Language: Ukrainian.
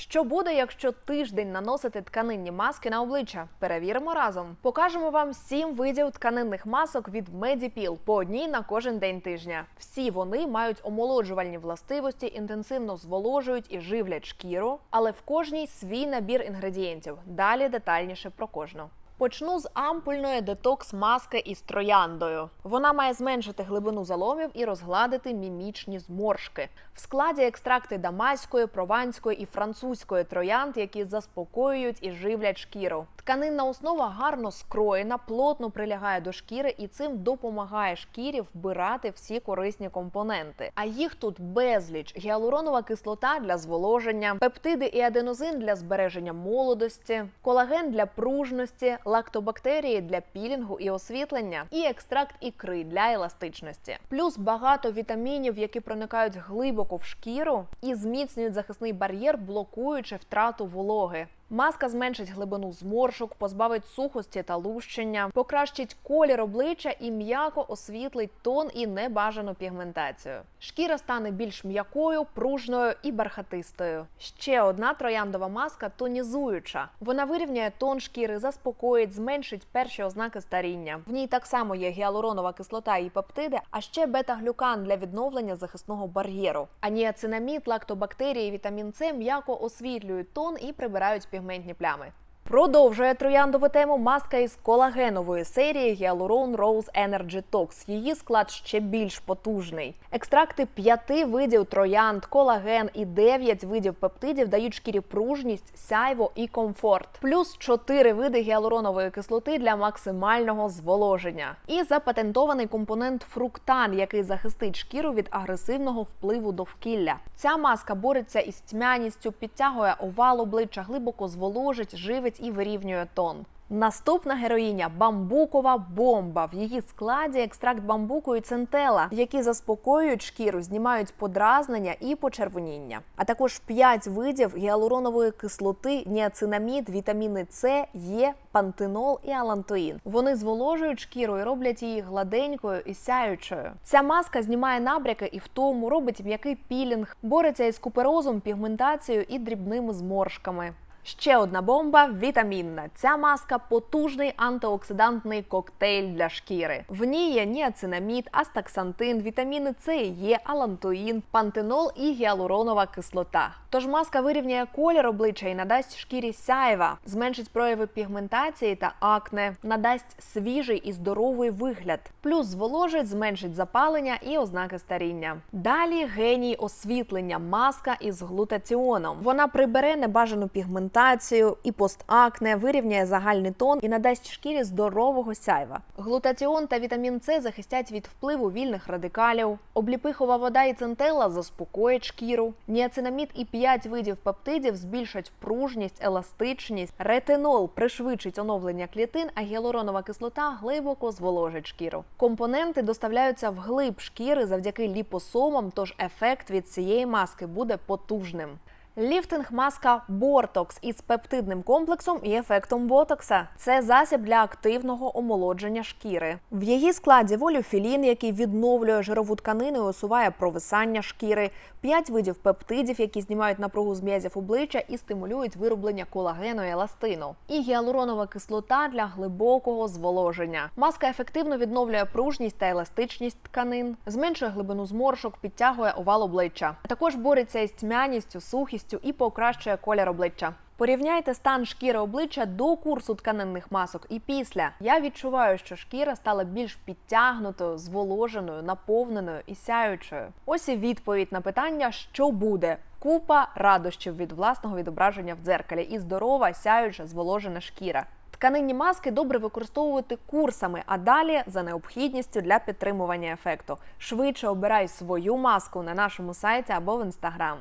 Що буде, якщо тиждень наносити тканинні маски на обличчя? Перевіримо разом. Покажемо вам сім видів тканинних масок від Medipil по одній на кожен день тижня. Всі вони мають омолоджувальні властивості, інтенсивно зволожують і живлять шкіру, але в кожній свій набір інгредієнтів. Далі детальніше про кожну. Почну з ампульної детокс маски із трояндою. Вона має зменшити глибину заломів і розгладити мімічні зморшки. В складі екстракти дамаської, прованської і французької троянд, які заспокоюють і живлять шкіру. Тканинна основа гарно скроєна, плотно прилягає до шкіри і цим допомагає шкірі вбирати всі корисні компоненти. А їх тут безліч: гіалуронова кислота для зволоження, пептиди і аденозин для збереження молодості, колаген для пружності, лактобактерії для пілінгу і освітлення, і екстракт ікри для еластичності. Плюс багато вітамінів, які проникають глибоко в шкіру і зміцнюють захисний бар'єр, блокуючи втрату вологи. Маска зменшить глибину зморшок, позбавить сухості та лущення, покращить колір обличчя і м'яко освітлить тон і небажану пігментацію. Шкіра стане більш м'якою, пружною і бархатистою. Ще одна трояндова маска тонізуюча. Вона вирівняє тон шкіри, заспокоїть, зменшить перші ознаки старіння. В ній так само є гіалуронова кислота і пептиди, а ще бета-глюкан для відновлення захисного бар'єру. Аніацинамід, лактобактерії, вітамін С м'яко освітлюють тон і прибирають пігментні плями. Продовжує трояндову тему маска із колагенової серії Hyaluron Rose Energy Tox. Її склад ще більш потужний. Екстракти п'яти видів троянд, колаген і дев'ять видів пептидів дають шкірі пружність, сяйво і комфорт. Плюс чотири види гіалуронової кислоти для максимального зволоження. І запатентований компонент фруктан, який захистить шкіру від агресивного впливу довкілля. Ця маска бореться із тьмяністю, підтягує овал обличчя, глибоко зволожить, живить і вирівнює тон. Наступна героїня бамбукова бомба. В її складі екстракт бамбуку і центела, які заспокоюють шкіру, знімають подразнення і почервоніння. А також 5 видів гіалуронової кислоти, ніацинамід, вітаміни С, Є, пантенол і алантоїн. Вони зволожують шкіру і роблять її гладенькою і сяючою. Ця маска знімає набряки і втому, робить м'який пілінг, бореться із куперозом, пігментацією і дрібними зморшками. Ще одна бомба вітамінна. Ця маска потужний антиоксидантний коктейль для шкіри. В ній є ніацинамід, астаксантин, вітаміни С і Є, алантоїн, пантенол і гіалуронова кислота. Тож маска вирівняє колір обличчя і надасть шкірі сяйва, зменшить прояви пігментації та акне, надасть свіжий і здоровий вигляд, плюс зволожить, зменшить запалення і ознаки старіння. Далі геній освітлення маска із глутаціоном. Вона прибере небажану пігментацію і постакне, вирівняє загальний тон і надасть шкірі здорового сяйва. Глутаціон та вітамін С захистять від впливу вільних радикалів. Обліпихова вода і центела заспокоять шкіру. Ніацинамід і 5 видів пептидів збільшать пружність, еластичність. Ретинол пришвидшить оновлення клітин, а гіалуронова кислота глибоко зволожить шкіру. Компоненти доставляються вглиб шкіри завдяки ліпосомам, тож ефект від цієї маски буде потужним. Ліфтинг маска Бортокс із пептидним комплексом і ефектом ботокса. Це засіб для активного омолодження шкіри. В її складі волюфілін, який відновлює жирову тканину і усуває провисання шкіри, п'ять видів пептидів, які знімають напругу з м'язів обличчя і стимулюють вироблення колагену і еластину, і гіалуронова кислота для глибокого зволоження. Маска ефективно відновлює пружність та еластичність тканин, зменшує глибину зморшок, підтягує овал обличчя. А також бореться із тьмяністю, сухістю і покращує колір обличчя. Порівняйте стан шкіри обличчя до курсу тканинних масок і після. Я відчуваю, що шкіра стала більш підтягнутою, зволоженою, наповненою і сяючою. Ось і відповідь на питання, що буде. Купа радощів від власного відображення в дзеркалі і здорова, сяюча, зволожена шкіра. Тканинні маски добре використовувати курсами, а далі за необхідністю для підтримування ефекту. Швидше обирай свою маску на нашому сайті або в інстаграм.